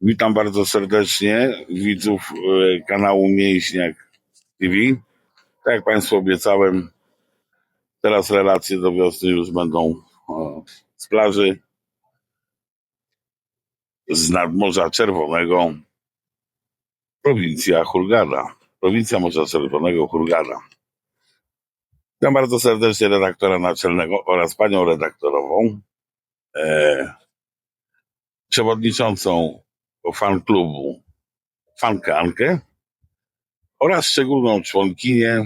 Witam bardzo serdecznie widzów e, kanału Mięśniak TV. Tak jak Państwu obiecałem, teraz relacje do wiosny już będą e, z plaży, z nadmorza Czerwonego, prowincja Hurgada. Prowincja Morza Czerwonego Hurgada. Witam bardzo serdecznie redaktora naczelnego oraz panią redaktorową, e, przewodniczącą fan klubu Fankę Ankę oraz szczególną członkinię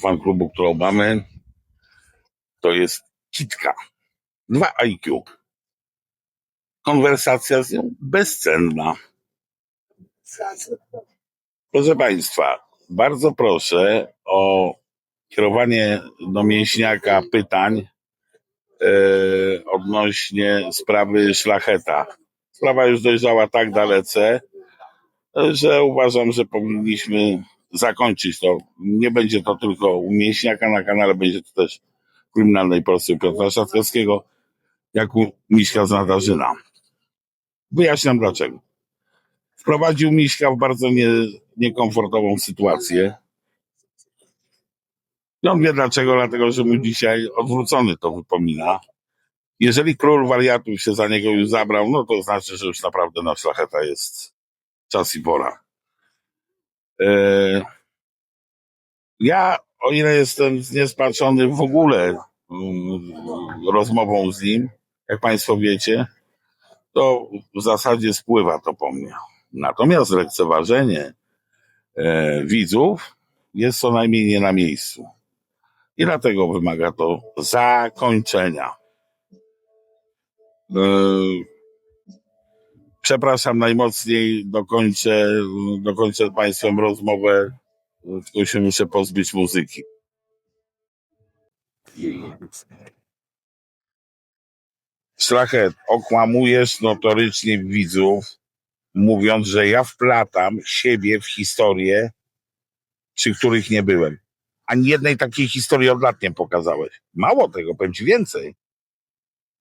fan klubu, którą mamy, to jest Kitka. 2 IQ. Konwersacja z nią bezcenna. Proszę Państwa, bardzo proszę o kierowanie do mięśniaka pytań odnośnie sprawy szlacheta. Sprawa już dojrzała tak dalece, że uważam, że powinniśmy zakończyć to. Nie będzie to tylko u na kanale, będzie to też w kryminalnej Polsce Piotra Szatkowskiego, jak u Miśka z Nadarzyna. Wyjaśniam dlaczego. Wprowadził Miśka w bardzo nie, niekomfortową sytuację. I on wie dlaczego, dlatego że mu dzisiaj odwrócony to wypomina. Jeżeli król wariatów się za niego już zabrał, no to znaczy, że już naprawdę na szlacheta jest czas i pora. E, Ja, o ile jestem zniespaczony w ogóle mm, rozmową z nim, jak Państwo wiecie, to w zasadzie spływa to po mnie. Natomiast lekceważenie e, widzów jest co najmniej nie na miejscu. I dlatego wymaga to zakończenia. E, Przepraszam najmocniej, dokończę, dokończę Państwem rozmowę, tylko się muszę pozbyć muzyki. Szlachet, okłamujesz notorycznie widzów, mówiąc, że ja wplatam siebie w historie, przy których nie byłem. Ani jednej takiej historii od lat nie pokazałeś. Mało tego, powiem Ci więcej.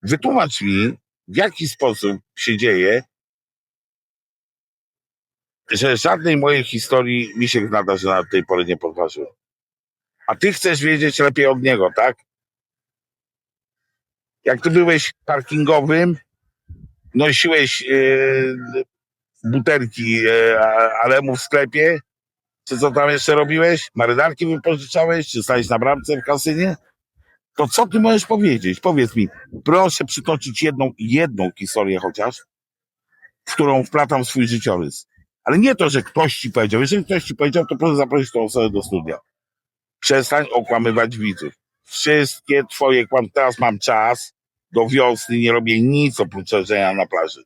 Wytłumacz mi, w jaki sposób się dzieje, że żadnej mojej historii mi się Nadarzyna do tej pory nie podważył. A ty chcesz wiedzieć lepiej od niego, tak? Jak ty byłeś parkingowym, nosiłeś e, butelki e, alemu w sklepie, czy co tam jeszcze robiłeś? Marynarki wypożyczałeś, czy stałeś na bramce w kasynie? To co ty możesz powiedzieć? Powiedz mi, proszę przytoczyć jedną, jedną historię chociaż, w którą wplatam swój życiorys. Ale nie to, że ktoś ci powiedział. Jeżeli ktoś ci powiedział, to proszę zaprosić tą osobę do studia. Przestań okłamywać widzów. Wszystkie twoje kłam. Teraz mam czas. Do wiosny nie robię nic oprócz leżenia na plaży.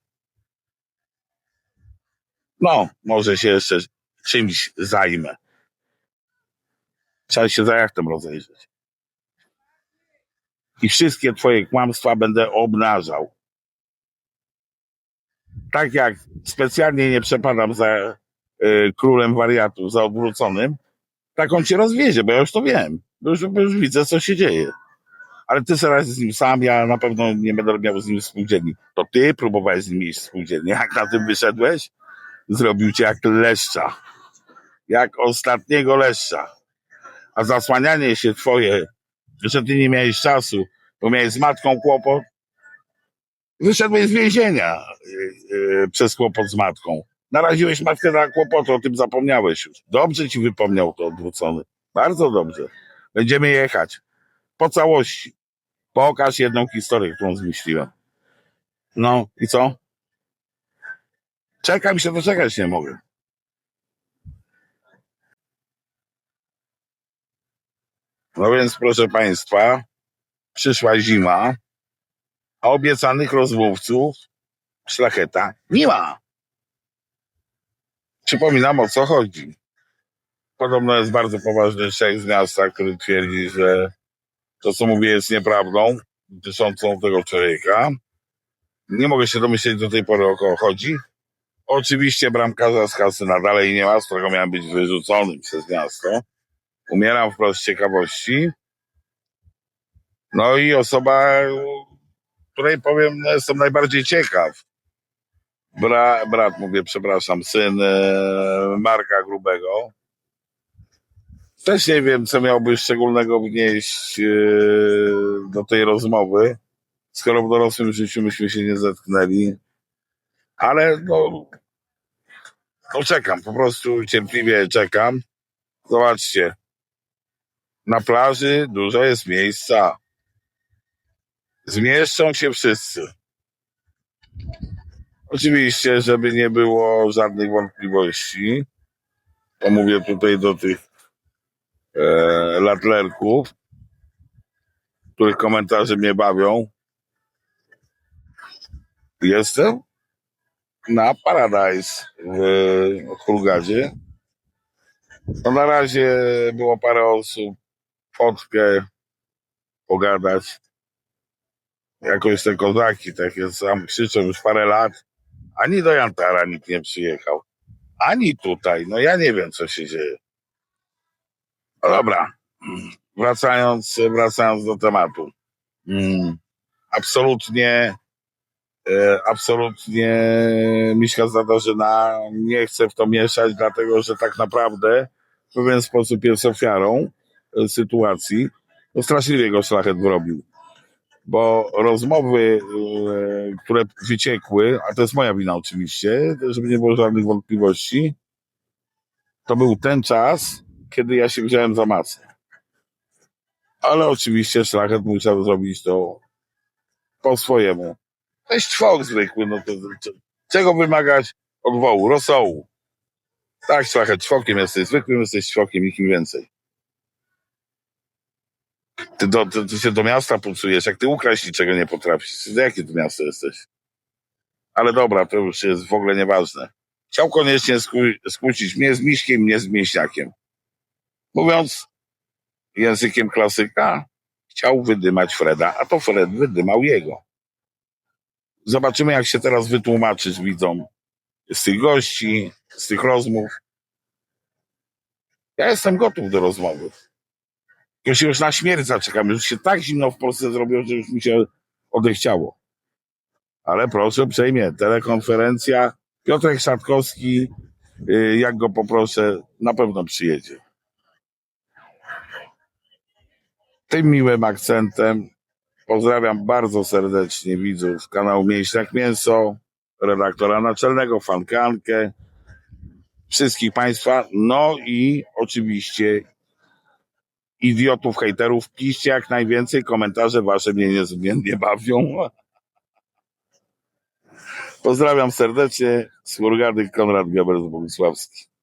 No, może się jeszcze czymś zajmę. Trzeba się za jachtem rozejrzeć. I wszystkie twoje kłamstwa będę obnażał. Tak jak specjalnie nie przepadam za y, królem wariatów, za odwróconym, tak on cię rozwiezie, bo ja już to wiem. Bo już, bo już widzę, co się dzieje. Ale ty teraz z nim sam, ja na pewno nie będę miał z nim współdzielni. To ty próbowałeś z nim iść współdzielnie. Jak na tym wyszedłeś? Zrobił cię jak leszcza. Jak ostatniego leszcza. A zasłanianie się twoje, że ty nie miałeś czasu, bo miałeś z matką kłopot, wyszedłeś z więzienia yy, przez kłopot z matką. Naraziłeś matkę na kłopoty, o tym zapomniałeś już. Dobrze ci wypomniał to odwrócony. Bardzo dobrze. Będziemy jechać. Po całości. Pokaż jedną historię, którą zmyśliłem. No i co? Czekam się, doczekać nie mogę. No więc proszę Państwa, przyszła zima, a obiecanych rozmówców szlacheta nie ma. Przypominam o co chodzi. Podobno jest bardzo poważny szef z miasta, który twierdzi, że to co mówię jest nieprawdą dotyczącą tego człowieka. Nie mogę się domyśleć do tej pory o kogo chodzi. Oczywiście bramkarza z Kasyna dalej nie ma, z którego miałem być wyrzucony przez miasto. Umieram wprost z ciekawości. No i osoba, której powiem, no jestem najbardziej ciekaw, Bra, brat, mówię, przepraszam, syn e, Marka Grubego. Też nie wiem, co miałby szczególnego wnieść e, do tej rozmowy, skoro w dorosłym życiu myśmy się nie zetknęli. Ale no, no czekam, po prostu cierpliwie czekam. Zobaczcie, na plaży dużo jest miejsca. Zmieszczą się wszyscy. Oczywiście, żeby nie było żadnych wątpliwości, to mówię tutaj do tych e, latlerków, których komentarze mnie bawią. Jestem na Paradise w Hurgadzie. No na razie było parę osób, fotkę, pogadać. Jakoś te kozaki takie sam krzyczą już parę lat. Ani do Jantara nikt nie przyjechał. Ani tutaj. No ja nie wiem, co się dzieje. No dobra. Wracając, wracając do tematu. Mm, Absolutnie, e, absolutnie Miśka Zadarzyna nie chce w to mieszać, dlatego że tak naprawdę w pewien sposób jest ofiarą sytuacji. To straszliwie go szlachet wyrobił bo rozmowy, e, które wyciekły, a to jest moja wina oczywiście, żeby nie było żadnych wątpliwości, to był ten czas, kiedy ja się wziąłem za masę. Ale oczywiście szlachet musiał zrobić to po swojemu. To jest czwok zwykły, no to czego wymagać od wołu? Rosołu. Tak, szlachet, czwokiem jesteś, zwykłym jesteś czwokiem, nikim więcej. Ty, do, ty, ty się do miasta pucujesz, jak ty ukraść niczego nie potrafisz. Jakie ty miasto jesteś? Ale dobra, to już jest w ogóle nieważne. Chciał koniecznie skłó- skłócić mnie z Miśkiem, mnie z Mięśniakiem. Mówiąc językiem klasyka, chciał wydymać Freda, a to Fred wydymał jego. Zobaczymy, jak się teraz wytłumaczyć widzom z tych gości, z tych rozmów. Ja jestem gotów do rozmowy. Ja się już na śmierć zaczekam. Już się tak zimno w Polsce zrobiło, że już mi się odechciało. Ale proszę uprzejmie, telekonferencja. Piotrek Szatkowski, y, jak go poproszę, na pewno przyjedzie. Tym miłym akcentem pozdrawiam bardzo serdecznie widzów kanału Mięśniak Mięso, redaktora naczelnego, fankankę, wszystkich Państwa, no i oczywiście idiotów, hejterów, piszcie jak najwięcej, komentarze Wasze mnie niezmiennie bawią. Pozdrawiam serdecznie, z Hurgady Konrad Gebers Bogusławski.